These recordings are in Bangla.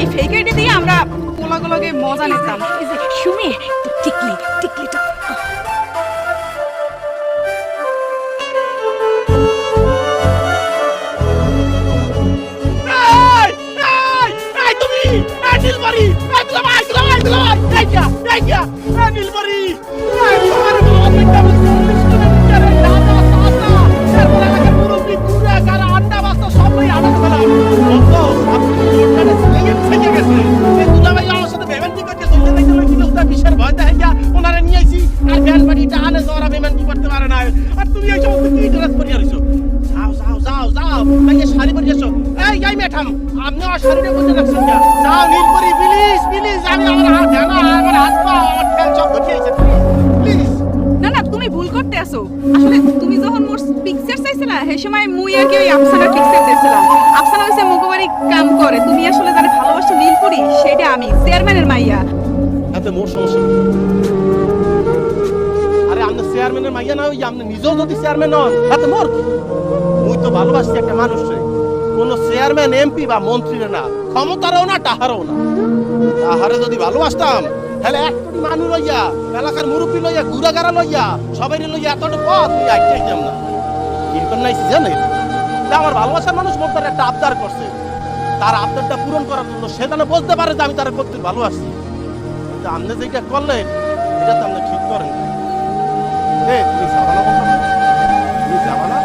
এই ফেক দিয়ে আমরা পোলাগুলোকে মজা নিতাম। এই যে, সুমি, টিকলি, টিকলিটা। এই তুমি, এই নীলপরি ভয় দেখে ওনারে আর ব্যান বেমানটি করতে পারে না। আর তুমি এই ড্রেস পরিয়া যাও যাও যাও যাও। শাড়ি পরে এসো। এই যাই ম্যাডাম আপনি লাগছেন না। যাও নীলপরি প্লিজ প্লিজ আমি আমার হাত আমার হাত পা আমার তুমি ভুল করতে আসো আসলে তুমি যখন মোর পিকচার চাইছিলা, সেই সময় মুই আর ওই আফসানার পিকচার দিয়েছিলাম আফসানা হইছে মুগবাড়ি কাম করে। তুমি আসলে জানি ভালোবাসো নীল মাইয়া না ওই আপনি নিজেও যদি চেয়ারম্যান হন, তাতে মোর? মুই তো ভালোবাসছি একটা মানুষরে কোন চেয়ারম্যান এমপি বা মন্ত্রীর না, ক্ষমতারও না টাহারও না। তাহারে যদি ভালোবাসতাম, তাহলে এক কোটি মানুষ লইয়া, এলাকার মুরব্বী লইয়া ঘুরাগারা লইয়া সবাই লইয়া এতটা পথ তুই আইতে যাম না। এরকম নাই জানেন? আমার ভালোবাসার মানুষ মোর একটা আবদার করছে। তার আবদারটা পূরণ করার জন্য সে যেন বুঝতে পারে যে আমি তার কত ভালোবাসি। কিন্তু আপনি যেটা করলেন, এটা তো আপনি ঠিক করেন। এ, তুমি? তুমি যাবা না?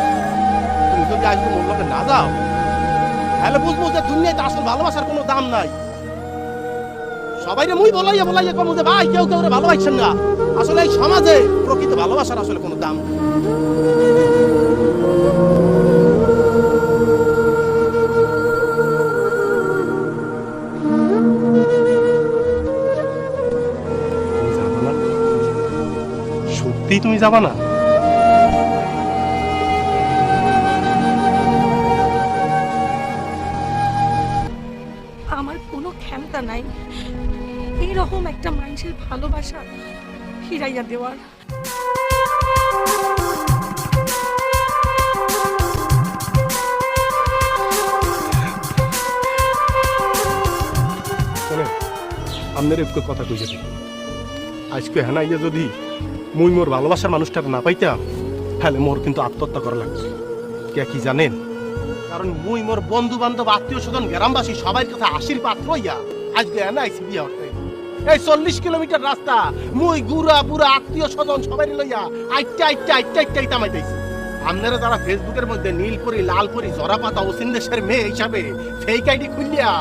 তুমি যদি আজকে মোর লোকে না যাও তাহলে বুঝব যে দুনিয়াতে আসল ভালোবাসার কোনো দাম নাই। সবাই মুই বলাইয়া বলাইয়া কম যে, ভাই, কেউ কেউ ভালোবাসছেন না। আসলে এই সমাজে প্রকৃত ভালোবাসার আসলে কোনো দাম সত্যিই তুমি যাবা না? আমার কোনো ক্ষমতা নাই। এইরকম একটা মানুষের ভালোবাসা ফিরাইয়া দেওয়ার। আপনার একটু কথা কইছে আজকে হেনাইয়া যদি মুই মোর ভালোবাসার মানুষটাকে না পাইতাম, তাহলে মোর কিন্তু আত্মহত্যা করা লাগছে। কে কি জানেন কারণ মুই মোর বন্ধু বান্ধব আত্মীয় স্বজন গ্রামবাসী সবাই কাছে আশির পাত্র হইয়া আজকে হেনাইছি বিয়া হতে এই চল্লিশ কিলোমিটার রাস্তা, মুই গুড়া বুড়া আত্মীয় স্বজন সবাই লইয়া আইটা আইটা আইটা আইটা তামাইতেছি আপনারা যারা ফেসবুকের মধ্যে নীলপরি লালপরি জরাপাতা ওসিন দেশের মেয়ে হিসাবে ফেক আইডি খুলিয়া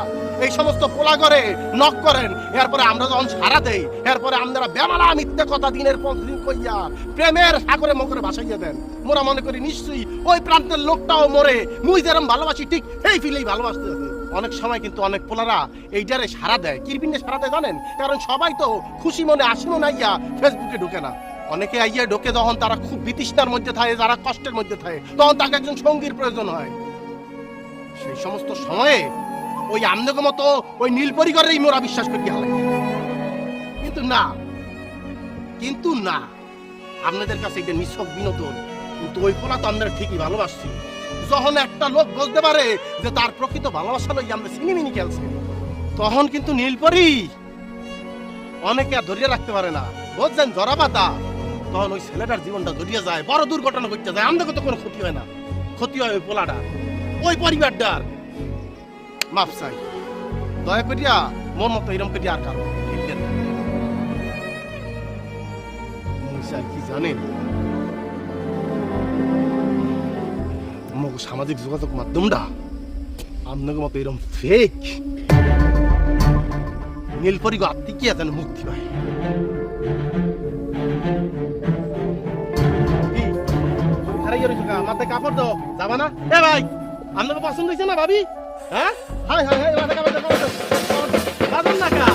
এই সমস্ত পোলা করে নক করেন। এরপরে আমরা যখন সারা দেই, এরপরে আপনারা বেমালা মিথ্যে কথা দিনের পর দিন কইয়া প্রেমের সাগরে মকরে ভাসাইয়া দেন। মোরা মনে করি নিশ্চয়ই ওই প্রান্তের লোকটাও মরে। মুই যেরম ভালোবাসি, ঠিক এই ফিলেই ভালোবাসতে অনেক সময় কিন্তু অনেক পোলারা এই এইটারে সারা দেয়। কিরপিনে সারা দেয় জানেন? কারণ সবাই তো খুশি মনে আসি মনে আইয়া ফেসবুকে ঢুকে না। অনেকে আইয়া ঢোকে যখন তারা খুব বিতৃষ্ণার মধ্যে থাকে, যারা কষ্টের মধ্যে থাকে, তখন তাকে একজন সঙ্গীর প্রয়োজন হয়। সেই সমস্ত সময়ে ওই আমনকে মতো ওই নীলপরি করেই মোরা বিশ্বাস করি হালে কিন্তু না কিন্তু না, আপনাদের কাছে এটা নিছক বিনোদন, কিন্তু ওই পোলা তো আমরা ঠিকই ভালোবাসছি যখন একটা লোক বুঝতে পারে যে তার প্রকৃত ভালোবাসা লই আমরা সিনেমিনি খেলছে, তখন কিন্তু নীলপরি অনেকে আর ধরিয়ে রাখতে পারে না। বুঝছেন, জরা পাতা? তখন ওই ছেলেটার জীবনটা জড়িয়ে যায়, বড় দুর্ঘটনা ঘটতে যায় আমাদের তো কোনো ক্ষতি হয় না। ক্ষতি হয় ওই পোলাটা ওই পরিবারটার। মাফ চাই। দয়া করিয়া মন মতো এরম আর কারও ঠিক দেন না। মুই চাই কি জানেন সামাজিক যোগাযোগ মাধ্যমটা আপনাকে মতো এরম ফেক নীলপরি আত্মিকিয়া যেন মুক্তি পায় কি? আরে ইয়ে রইছো কা? মাথায় কাপড় দাও যাবা না এ ভাই আপনাকে পছন্দ হয়েছে না ভাবি? হ্যাঁ হাই হাই হাই। বাজান না কা